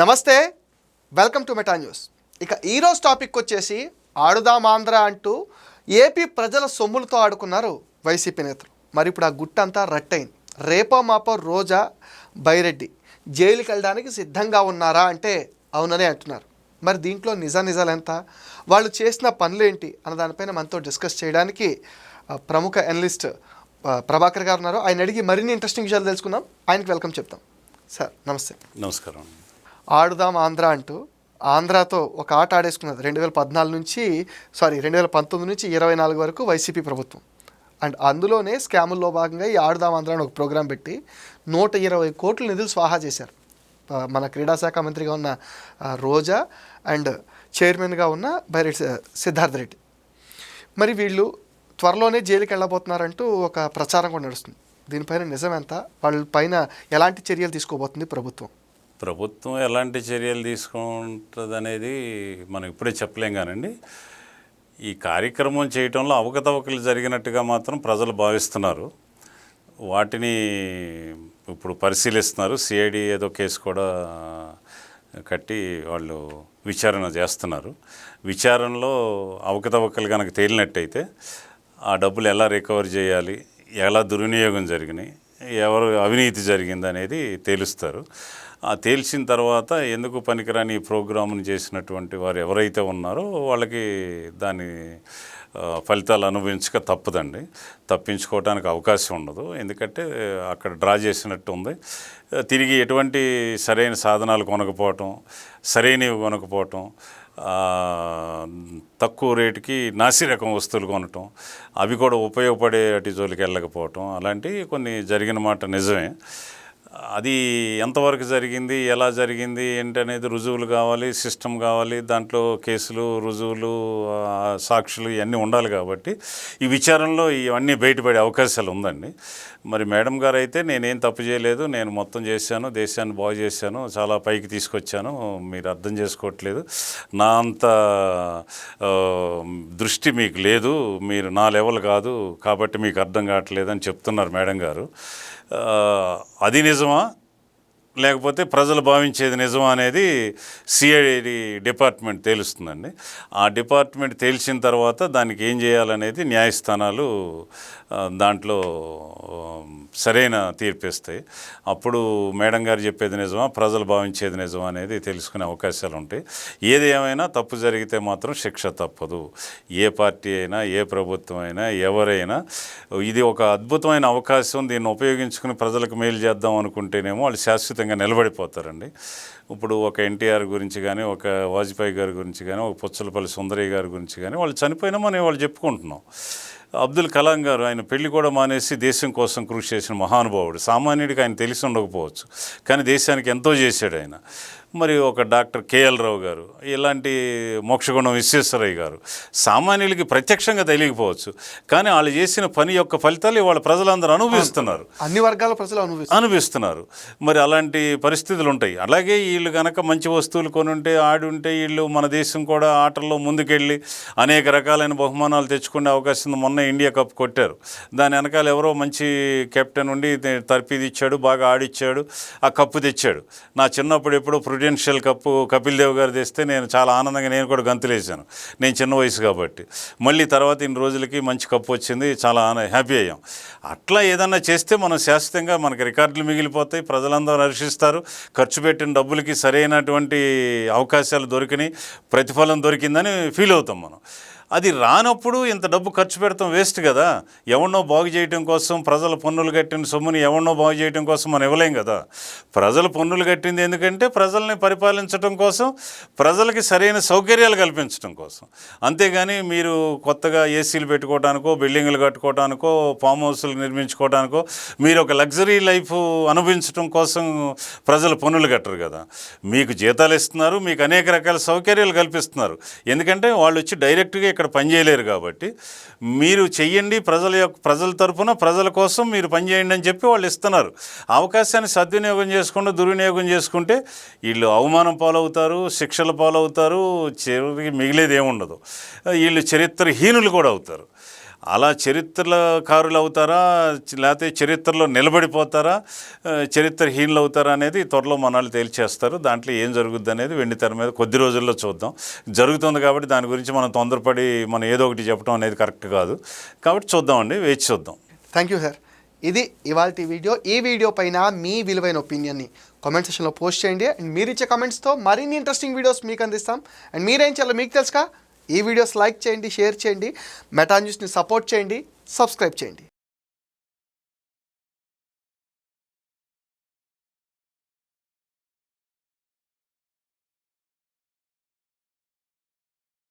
నమస్తే welcome to meta news ఇక ఈరోజు టాపిక్ వచ్చేసి ఆడుదాం ఆంధ్ర అంటూ ఏపీ ప్రజల సొమ్ములతో ఆడుకున్నారు వైసీపీ నేతలు. మరి ఇప్పుడు ఆ గుట్టంతా రట్టయింది. రేపో మాపో రోజా బైరెడ్డి జైలుకి వెళ్ళడానికి సిద్ధంగా ఉన్నారా అంటే అవుననే అంటున్నారు. మరి దీంట్లో నిజ నిజాలు ఎంత? వాళ్ళు చేసిన పనులు ఏంటి? అన్న దానిపైన మనతో డిస్కస్ చేయడానికి ప్రముఖ అనలిస్ట్ ప్రభాకర్ గారు ఉన్నారు. ఆయన అడిగి మరిన్ని ఇంట్రెస్టింగ్ విషయాలు తెలుసుకుందాం. ఆయనకి వెల్కమ్ చెప్తాం. సార్ నమస్తే. నమస్కారం. ఆడుదాం ఆంధ్ర అంటూ ఆంధ్రాతో ఒక ఆట ఆడేసుకున్నది. రెండు వేల పద్నాలుగు నుంచి సారీ రెండు వేల పంతొమ్మిది నుంచి ఇరవై నాలుగు వరకు వైసీపీ ప్రభుత్వం. అండ్ అందులోనే స్కాముల్లో భాగంగా ఈ ఆడుదాం ఆంధ్ర అని ఒక ప్రోగ్రాం పెట్టి నూట ఇరవై కోట్ల నిధులు స్వాహా చేశారు. మన క్రీడా శాఖ మంత్రిగా ఉన్న రోజా అండ్ చైర్మన్గా ఉన్న బైరెడ్డి సిద్ధార్థ రెడ్డి. మరి వీళ్ళు త్వరలోనే జైలుకి వెళ్ళబోతున్నారంటూ ఒక ప్రచారం కూడా నడుస్తుంది. దీనిపైన నిజమెంత వాళ్ళ పైన ఎలాంటి చర్యలు తీసుకోబోతుంది ప్రభుత్వం? ప్రభుత్వం ఎలాంటి చర్యలు తీసుకుంటుంది అనేది మనం ఇప్పుడే చెప్పలేం కానండి. ఈ కార్యక్రమం చేయటంలో అవకతవకలు జరిగినట్టుగా మాత్రం ప్రజలు భావిస్తున్నారు. వాటిని ఇప్పుడు పరిశీలిస్తున్నారు. సిఐడి ఏదో కేసు కూడా కట్టి వాళ్ళు విచారణ చేస్తున్నారు. విచారణలో అవకతవకలు కనుక తేలినట్టయితే ఆ డబ్బులు ఎలా రికవర్ చేయాలి ఎలా దుర్వినియోగం జరిగినాయి ఎవరు అవినీతి జరిగింది అనేది తేలుస్తారు. తేల్చిన తర్వాత ఎందుకు పనికిరాని ఈ ప్రోగ్రామ్ని చేసినటువంటి వారు ఎవరైతే ఉన్నారో వాళ్ళకి దాని ఫలితాలు అనుభవించక తప్పదండి. తప్పించుకోవడానికి అవకాశం ఉండదు. ఎందుకంటే అక్కడ డ్రా చేసినట్టు ఉంది. తిరిగి ఎటువంటి సరైన సాధనాలు కొనకపోవటం సరైనవి కొనకపోవటం తక్కువ రేటుకి నాసి రకం వస్తువులు కొనటం అవి కూడా ఉపయోగపడే అటు జోలికి వెళ్ళకపోవటం అలాంటివి కొన్ని జరిగిన మాట నిజమే. అది ఎంతవరకు జరిగింది ఎలా జరిగింది ఏంటనేది రుజువులు కావాలి సిస్టమ్ కావాలి దాంట్లో కేసులు రుజువులు సాక్షులు ఇవన్నీ ఉండాలి కాబట్టి ఈ విచారణలో ఇవన్నీ బయటపడే అవకాశాలు ఉందండి. మరి మేడం గారు అయితే నేనేం తప్పు చేయలేదు నేను మొత్తం చేశాను దేశాన్ని బాగు చేశాను చాలా పైకి తీసుకొచ్చాను మీరు అర్థం చేసుకోవట్లేదు. నా అంత దృష్టి మీకు లేదు మీరు నా లెవెల్ కాదు కాబట్టి మీకు అర్థం కావట్లేదు అని చెప్తున్నారు మేడం గారు. అది నిజమా లేకపోతే ప్రజలు భావించేది నిజం అనేది సిఐడి డిపార్ట్మెంట్ తేలుస్తుందండి. ఆ డిపార్ట్మెంట్ తేల్చిన తర్వాత దానికి ఏం చేయాలనేది న్యాయస్థానాలు దాంట్లో సరైన తీర్పిస్తాయి అప్పుడు మేడం గారు చెప్పేది నిజమా ప్రజలు భావించేది నిజమా అనేది తెలుసుకునే అవకాశాలు ఉంటాయి. ఏది ఏమైనా తప్పు జరిగితే మాత్రం శిక్ష తప్పదు. ఏ పార్టీ అయినా ఏ ప్రభుత్వం అయినా ఎవరైనా ఇది ఒక అద్భుతమైన అవకాశం. దీన్ని ఉపయోగించుకుని ప్రజలకు మేలు చేద్దాం అనుకుంటేనేమో వాళ్ళు శాశ్వత ఖచ్చితంగా నిలబడిపోతారండి. ఇప్పుడు ఒక ఎన్టీఆర్ గురించి కానీ ఒక వాజ్పేయి గారి గురించి కానీ ఒక పుచ్చలపల్లి సుందరయ్య గారి గురించి కానీ వాళ్ళు చనిపోయినా మనం వాళ్ళు చెప్పుకుంటున్నాం. అబ్దుల్ కలాం గారు ఆయన పెళ్ళి కూడా మానేసి దేశం కోసం కృషి చేసిన మహానుభావుడు. సామాన్యుడికి ఆయన తెలిసి ఉండకపోవచ్చు కానీ దేశానికి ఎంతో చేశాడు ఆయన. మరి ఒక డాక్టర్ కేఎల్ రావు గారు ఇలాంటి మోక్షగుణం విశ్వేశ్వరయ్య గారు సామాన్యులకి ప్రత్యక్షంగా తెలియకపోవచ్చు కానీ వాళ్ళు చేసిన పని యొక్క ఫలితాలు ఇవాళ ప్రజలందరూ అనుభవిస్తున్నారు. అన్ని వర్గాల ప్రజలు అనుభవిస్తారు అనిపిస్తున్నారు మరి అలాంటి పరిస్థితులు ఉంటాయి. అలాగే వీళ్ళు కనుక మంచి వస్తువులు కొనుంటే ఆడి ఉంటే వీళ్ళు మన దేశం కూడా ఆటల్లో ముందుకెళ్ళి అనేక రకాలైన బహుమానాలు తెచ్చుకునే అవకాశం ఉంది. మొన్న ఇండియా కప్ కొట్టారు. దాని వెనకాల ఎవరో మంచి కెప్టెన్ ఉండి తర్పీది ఇచ్చాడు బాగా ఆడిచ్చాడు ఆ కప్పు తెచ్చాడు. నా చిన్నప్పుడు ఎప్పుడో ప్రుడెన్షియల్ కప్పు కపిల్ దేవ్ గారు తెస్తే నేను చాలా ఆనందంగా నేను కూడా గంతులేసాను నేను చిన్న వయసు కాబట్టి. మళ్ళీ తర్వాత ఇన్ని రోజులకి మంచి కప్పు వచ్చింది చాలా హ్యాపీ అయ్యాం. అట్లా ఏదన్నా చేస్తే మనం శాశ్వతంగా మనకి రికార్డులు మిగిలిపోతాయి ప్రజలందరూ హర్షిస్తారు. ఖర్చు పెట్టిన డబ్బులకి సరైనటువంటి అవకాశాలు దొరికినాయి ప్రతిఫలం దొరికిందని ఫీల్ అవుతాం మనం. అది రానప్పుడు ఇంత డబ్బు ఖర్చు పెడతాం వేస్ట్ కదా. ఎవరినో బాగు చేయటం కోసం ప్రజల పన్నులు కట్టిన సొమ్ముని ఎవరినో బాగు చేయటం కోసం మనం ఇవ్వలేం కదా. ప్రజలు పన్నులు కట్టింది ఎందుకంటే ప్రజల్ని పరిపాలించడం కోసం ప్రజలకి సరైన సౌకర్యాలు కల్పించడం కోసం. అంతేగాని మీరు కొత్తగా ఏసీలు పెట్టుకోవడానికో బిల్డింగ్లు కట్టుకోవడానికో ఫామ్ హౌస్లు నిర్మించుకోవడానికో మీరు ఒక లగ్జరీ లైఫ్ అనుభవించడం కోసం ప్రజలు పన్నులు కట్టరు కదా. మీకు జీతాలు ఇస్తున్నారు మీకు అనేక రకాల సౌకర్యాలు కల్పిస్తున్నారు. ఎందుకంటే వాళ్ళు వచ్చి డైరెక్ట్గా ఇక్కడ పనిచేయలేరు కాబట్టి మీరు చెయ్యండి ప్రజల యొక్క ప్రజల తరఫున ప్రజల కోసం మీరు పనిచేయండి అని చెప్పి వాళ్ళు ఇస్తున్నారు. అవకాశాన్ని సద్వినియోగం చేసుకుంటూ దుర్వినియోగం చేసుకుంటే వీళ్ళు అవమానం పాలవుతారు శిక్షల పాలవుతారు చివరికి మిగిలేది ఏముండదు. వీళ్ళు చరిత్రహీనులు కూడా అవుతారు. అలా చరిత్రకారులు అవుతారా లేకపోతే చరిత్రలో నిలబడిపోతారా? చరిత్రహీనులు అవుతారా అనేది త్వరలో మనాలు తేల్చేస్తారు. దాంట్లో ఏం జరుగుద్ది అనేది వెండి తెర మీద కొద్ది రోజుల్లో చూద్దాం. జరుగుతుంది కాబట్టి దాని గురించి మనం తొందరపడి మనం ఏదో ఒకటి చెప్పడం అనేది కరెక్ట్ కాదు. కాబట్టి చూద్దామండి వేచి చూద్దాం. Thank you sir. ఇది ఇవాళ వీడియో. ఈ వీడియో పైన మీ విలువైన ఒపీనియన్ని కామెంట్ సెక్షన్లో పోస్ట్ చేయండి. అండ్ మీరు ఇచ్చే కామెంట్స్తో మరిన్ని ఇంట్రెస్టింగ్ వీడియోస్ మీకు అందిస్తాం. అండ్ మీరేం చేయాలో మీకు తెలుసుగా? ఈ వీడియోస్ లైక్ చేయండి షేర్ చేయండి మెటా న్యూస్ని సపోర్ట్ చేయండి సబ్స్క్రైబ్ చేయండి.